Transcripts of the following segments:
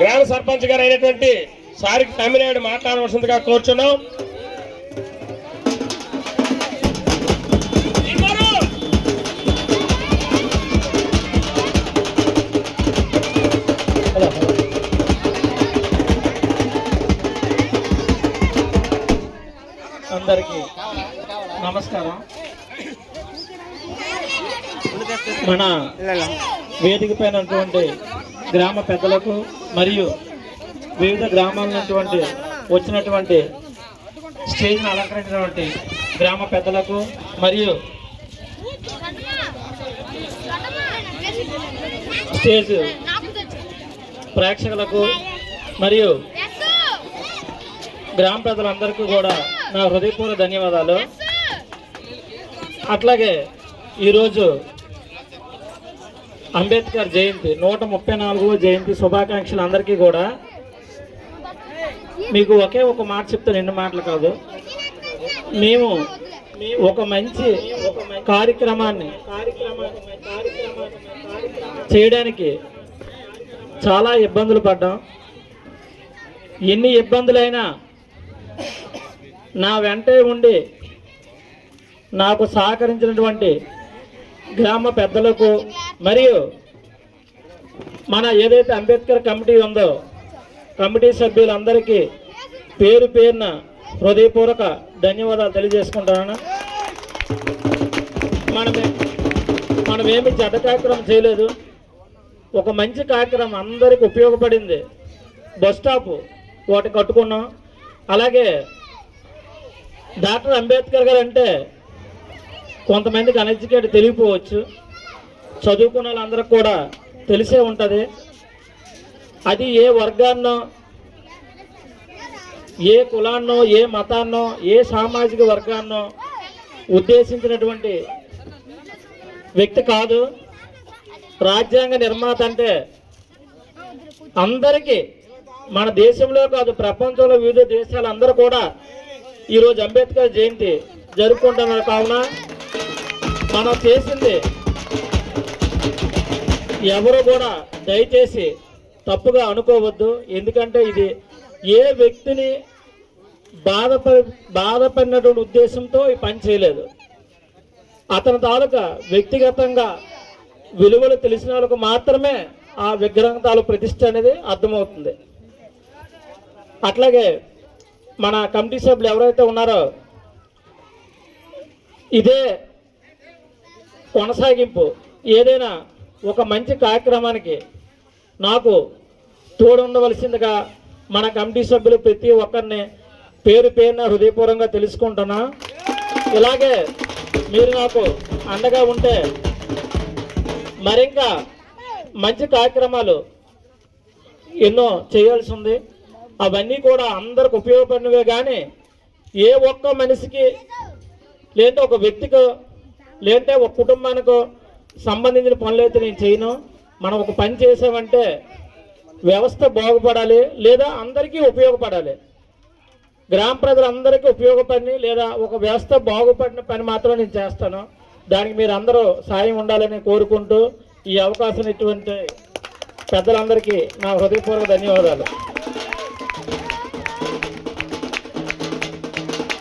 గ్రామ సర్పంచ్ గారు అయినటువంటి సారికి తమిళనాడు మాట్లాడవలసిందిగా కోరుచున్నాం. అందరికీ నమస్కారం. మన వేదిక పైన గ్రామ పెద్దలకు మరియు వివిధ గ్రామాల నుండి వచ్చినటువంటి స్టేజ్ను అలంకరించినటువంటి గ్రామ పెద్దలకు మరియు స్టేజ్ ప్రేక్షకులకు మరియు గ్రామ ప్రజలందరికీ కూడా నా హృదయపూర్వక ధన్యవాదాలు. అట్లాగే ఈరోజు అంబేద్కర్ జయంతి నూట ముప్పై నాలుగవ జయంతి శుభాకాంక్షలు అందరికీ కూడా. మీకు ఒకే ఒక మాట చెప్తాను ఎన్ని మాటలు కాదు. మేము ఒక మంచి కార్యక్రమాన్ని చేయడానికి చాలా ఇబ్బందులు పడ్డాం. ఎన్ని ఇబ్బందులైనా నా వెంటే ఉండి నాకు సహకరించినటువంటి గ్రామ పెద్దలకు మరియు మన ఏదైతే అంబేద్కర్ కమిటీ ఉందో కమిటీ సభ్యులందరికీ పేరు పేరున హృదయపూర్వక ధన్యవాదాలు తెలియజేసుకుంటాను మనమే మనమేమి చెడ్డ కార్యక్రమం చేయలేదు. ఒక మంచి కార్యక్రమం అందరికి ఉపయోగపడింది. బస్ స్టాప్ ఒకటి కట్టుకున్నాం. అలాగే డాక్టర్ అంబేద్కర్ గారు అంటే కొంతమందికి అన్ఎడ్యుకేటెడ్ తెలియపోవచ్చు. చదువుకున్న వాళ్ళందరికి కూడా తెలిసే ఉంటుంది. అది ఏ వర్గాన్నో ఏ కులాన్నో ఏ మతాన్నో ఏ సామాజిక వర్గాన్నో ఉద్దేశించినటువంటి వ్యక్తి కాదు. రాజ్యాంగ నిర్మాత అంటే అందరికీ మన దేశంలో కాదు ప్రపంచంలో వివిధ దేశాలందరూ కూడా ఈరోజు అంబేద్కర్ జయంతి జరుపుకుంటున్నారు. కావున మనం చేసింది ఎవరు కూడా దయచేసి తప్పుగా అనుకోవద్దు. ఎందుకంటే ఇది ఏ వ్యక్తిని బాధపడి బాధపడినటువంటి ఉద్దేశంతో ఈ పని చేయలేదు. అతని తాలూకా వ్యక్తిగతంగా విలువలు తెలిసిన వాళ్ళకు మాత్రమే ఆ విగ్రహం తాలూ ప్రతిష్ట అనేది అర్థమవుతుంది. అట్లాగే మన కమిటీ సభ్యులు ఎవరైతే ఉన్నారో ఇదే కొనసాగింపు. ఏదైనా ఒక మంచి కార్యక్రమానికి నాకు తోడు ఉండవలసిందిగా మన కమిటీ సభ్యులు ప్రతి ఒక్కరిని పేరు పేరున హృదయపూర్వకంగా తెలుసుకుంటున్నా. ఇలాగే మీరు నాకు అండగా ఉంటే మరింకా మంచి కార్యక్రమాలు ఎన్నో చేయాల్సి ఉంది. అవన్నీ కూడా అందరికి ఉపయోగపడినవే కానీ ఏ ఒక్క మనిషికి లేదంటే ఒక వ్యక్తికో లేదంటే ఒక కుటుంబానికో సంబంధించిన పనులైతే నేను చేయను. మనం ఒక పని చేసామంటే వ్యవస్థ బాగుపడాలి లేదా అందరికీ ఉపయోగపడాలి. గ్రామ ప్రజలందరికీ ఉపయోగపడి లేదా ఒక వ్యవస్థ బాగుపడిన పని మాత్రమే నేను చేస్తాను. దానికి మీరు అందరూ సాయం ఉండాలని కోరుకుంటూ ఈ అవకాశం ఇటువంటి పెద్దలందరికీ నా హృదయపూర్వక ధన్యవాదాలు.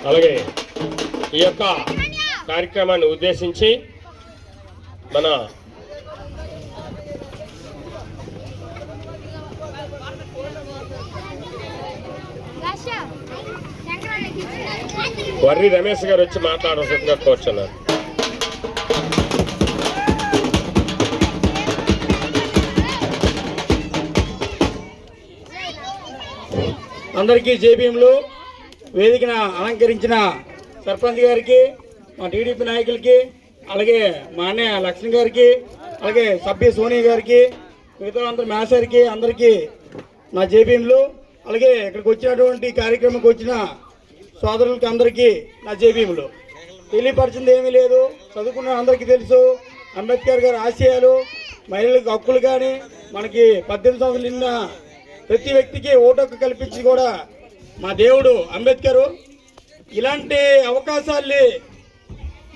అలాగే ఈ యొక్క కార్యక్రమాన్ని ఉద్దేశించి మన వర్రి రమేష్ గారు వచ్చి మాట్లాడాల్సిందిగా కోరుచున్నారు అందరికీ జేబీఎంలు వేదికన అలంకరించిన సర్పంచ్ గారికి మా టీడీపీ నాయకులకి అలాగే మా అన్నయ్య లక్ష్మణ్ గారికి అలాగే సభ్య సోనియా గారికి మిగతా అందరు మేసరికి అందరికీ నా జేబీఎంలు అలాగే ఇక్కడికి వచ్చినటువంటి కార్యక్రమంకి వచ్చిన సోదరులకి అందరికీ నా జేబీఎంలు. తెలియపరిచింది ఏమీ లేదు. చదువుకున్న అందరికీ తెలుసు. అంబేద్కర్ గారి ఆశయాలు మహిళలకు హక్కులు కానీ మనకి పద్దెనిమిది సంవత్సరాలు నిన్న ప్రతి వ్యక్తికి ఓటు కల్పించి కూడా మా దేవుడు అంబేద్కరు. ఇలాంటి అవకాశాల్ని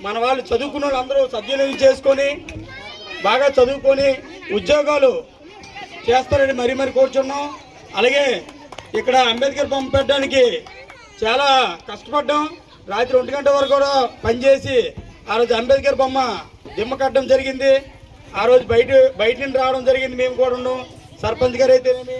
మన వాళ్ళు చదువుకున్న వాళ్ళందరూ సద్వినియోగం చేసుకొని బాగా చదువుకొని ఉద్యోగాలు చేస్తారని మరీ మరి కూర్చున్నాం. అలాగే ఇక్కడ అంబేద్కర్ బొమ్మ పెట్టడానికి చాలా కష్టపడ్డాం. రాత్రి ఒంటి గంట వరకు కూడా పనిచేసి ఆ రోజు అంబేద్కర్ బొమ్మ దిమ్మ కట్టడం జరిగింది. ఆ రోజు బయట బయట నుండి రావడం జరిగింది. మేము కూడా సర్పంచ్ గారు అయితేనేమి